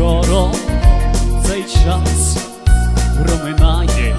скоро цей час проминає.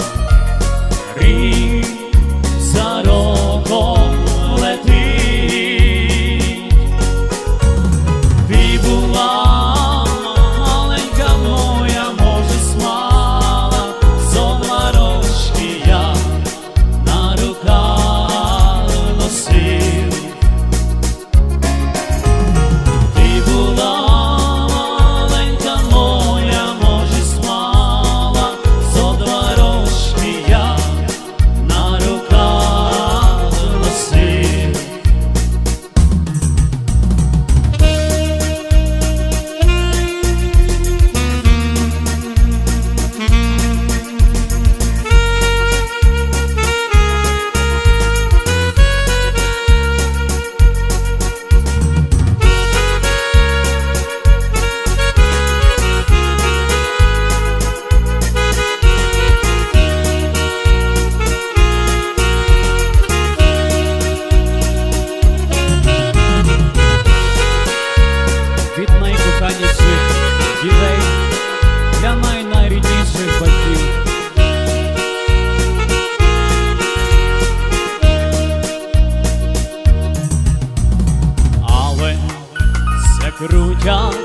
летять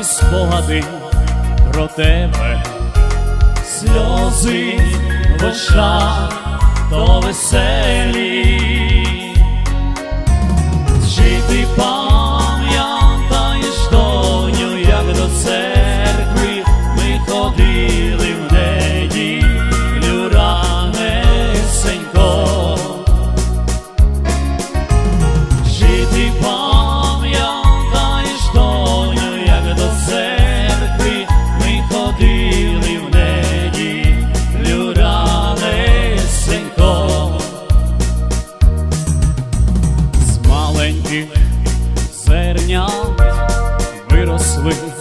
і спогади про тебе, сльози в то веселі. маленьких зернят виросли.